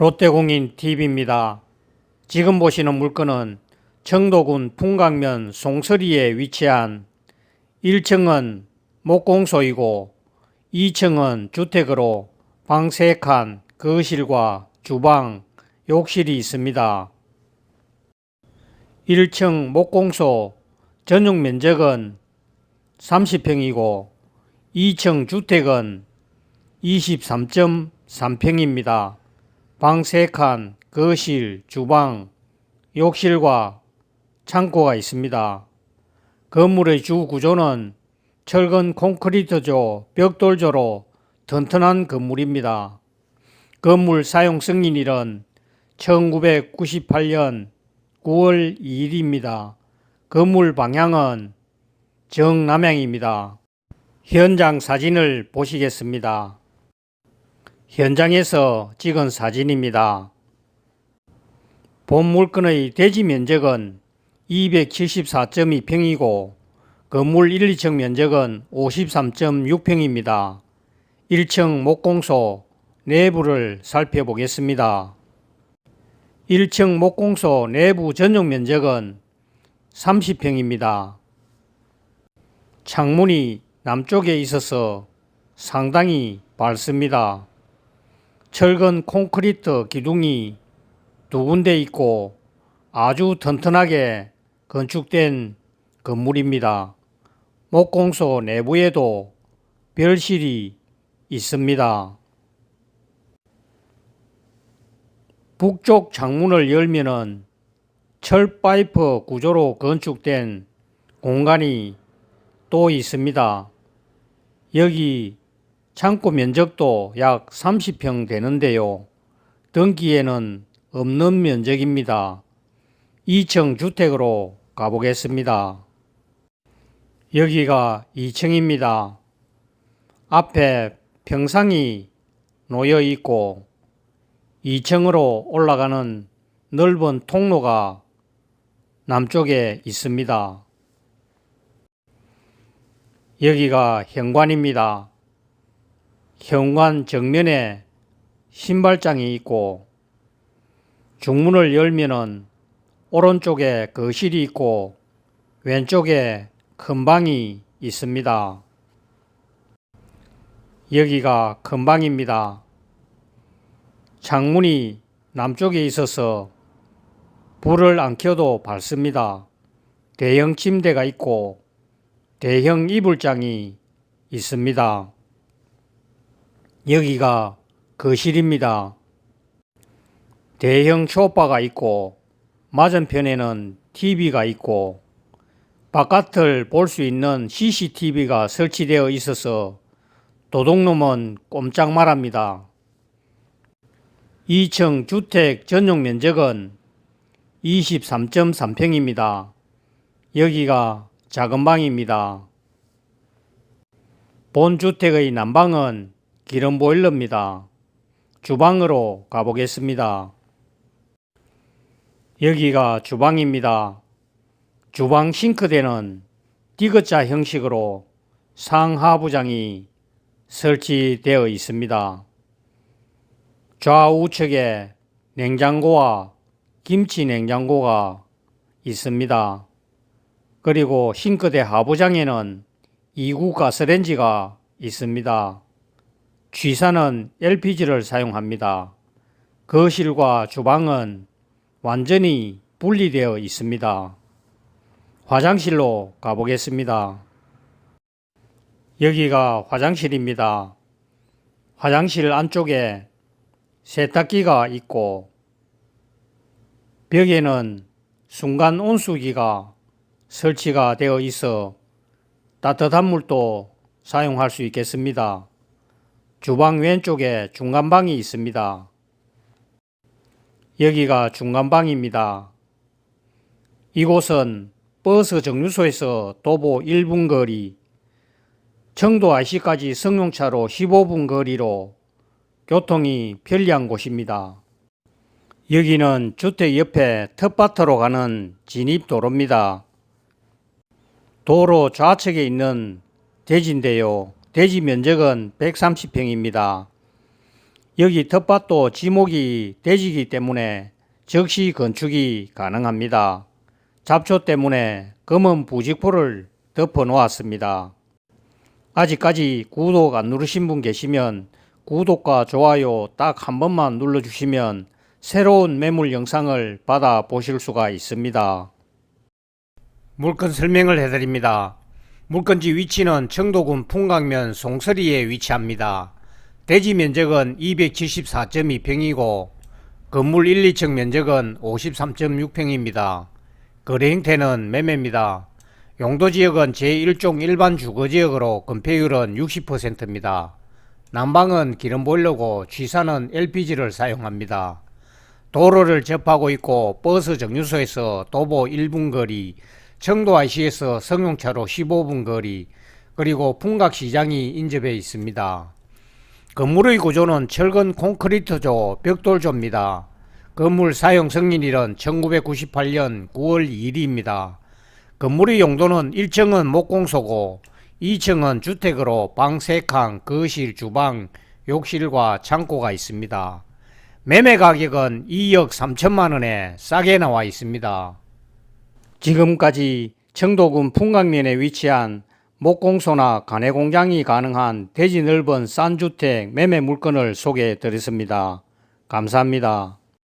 롯데공인 TV입니다. 지금 보시는 물건은 청도군 풍강면 송서리에 위치한 1층은 목공소이고 2층은 주택으로 방 3칸, 거실과 주방, 욕실이 있습니다. 1층 목공소 전용 면적은 30평이고 2층 주택은 23.3평입니다. 방 3칸, 거실, 주방, 욕실과 창고가 있습니다. 건물의 주 구조는 철근 콘크리트조, 벽돌조로 튼튼한 건물입니다. 건물 사용 승인일은 1998년 9월 2일입니다. 건물 방향은 정남향입니다. 현장 사진을 보시겠습니다. 현장에서 찍은 사진입니다. 본 물건의 대지 면적은 274.2평이고 건물 1, 2층 면적은 53.6평입니다. 1층 목공소 내부를 살펴보겠습니다. 1층 목공소 내부 전용 면적은 30평입니다. 창문이 남쪽에 있어서 상당히 밝습니다. 철근 콘크리트 기둥이 두 군데 있고 아주 튼튼하게 건축된 건물입니다. 목공소 내부에도 별실이 있습니다. 북쪽 창문을 열면은 철 파이프 구조로 건축된 공간이 또 있습니다. 여기 창고 면적도 약 30평 되는데요. 등기에는 없는 면적입니다. 2층 주택으로 가보겠습니다. 여기가 2층입니다. 앞에 평상이 놓여 있고 2층으로 올라가는 넓은 통로가 남쪽에 있습니다. 여기가 현관입니다. 현관 정면에 신발장이 있고 중문을 열면은 오른쪽에 거실이 있고 왼쪽에 큰 방이 있습니다. 여기가 큰 방입니다. 창문이 남쪽에 있어서 불을 안 켜도 밝습니다. 대형 침대가 있고 대형 이불장이 있습니다. 여기가 거실입니다. 대형 쇼파가 있고 맞은편에는 TV가 있고 바깥을 볼 수 있는 CCTV가 설치되어 있어서 도둑놈은 꼼짝 말합니다. 2층 주택 전용 면적은 23.3평입니다. 여기가 작은 방입니다. 본 주택의 난방은 기름 보일러입니다. 주방으로 가보겠습니다. 여기가 주방입니다. 주방 싱크대는 디귿자 형식으로 상하부장이 설치되어 있습니다. 좌우측에 냉장고와 김치 냉장고가 있습니다. 그리고 싱크대 하부장에는 2구 가스렌지가 있습니다. 취사는 LPG를 사용합니다. 거실과 주방은 완전히 분리되어 있습니다. 화장실로 가보겠습니다. 여기가 화장실입니다. 화장실 안쪽에 세탁기가 있고 벽에는 순간 온수기가 설치가 되어 있어 따뜻한 물도 사용할 수 있겠습니다. 주방 왼쪽에 중간방이 있습니다. 여기가 중간방입니다. 이곳은 버스 정류소에서 도보 1분 거리, 청도 IC까지 승용차로 15분 거리로 교통이 편리한 곳입니다. 여기는 주택 옆에 텃밭으로 가는 진입도로입니다. 도로 좌측에 있는 대지인데요. 대지 면적은 130평입니다. 여기 텃밭도 지목이 대지기 때문에 즉시 건축이 가능합니다. 잡초 때문에 검은 부직포를 덮어 놓았습니다. 아직까지 구독 안 누르신 분 계시면 구독과 좋아요 딱 한 번만 눌러주시면 새로운 매물 영상을 받아 보실 수가 있습니다. 물건 설명을 해드립니다. 물건지 위치는 청도군 풍강면 송서리에 위치합니다. 대지 면적은 274.2평이고 건물 1, 2층 면적은 53.6평입니다. 거래 형태는 매매입니다. 용도 지역은 제1종 일반 주거 지역으로 건폐율은 60%입니다. 난방은 기름 보일러고 취사는 LPG를 사용합니다. 도로를 접하고 있고 버스 정류소에서 도보 1분 거리, 청도 IC에서 성용차로 15분 거리, 그리고 풍각시장이 인접해 있습니다. 건물의 구조는 철근 콘크리트조 벽돌조입니다. 건물 사용 승인일은 1998년 9월 2일입니다. 건물의 용도는 1층은 목공소고 2층은 주택으로 방 3칸, 거실, 주방, 욕실과 창고가 있습니다. 매매 가격은 2억 3천만 원에 싸게 나와 있습니다. 지금까지 청도군 풍광면에 위치한 목공소나 가내 공장이 가능한 대지 넓은 싼 주택 매매 물건을 소개해 드렸습니다. 감사합니다.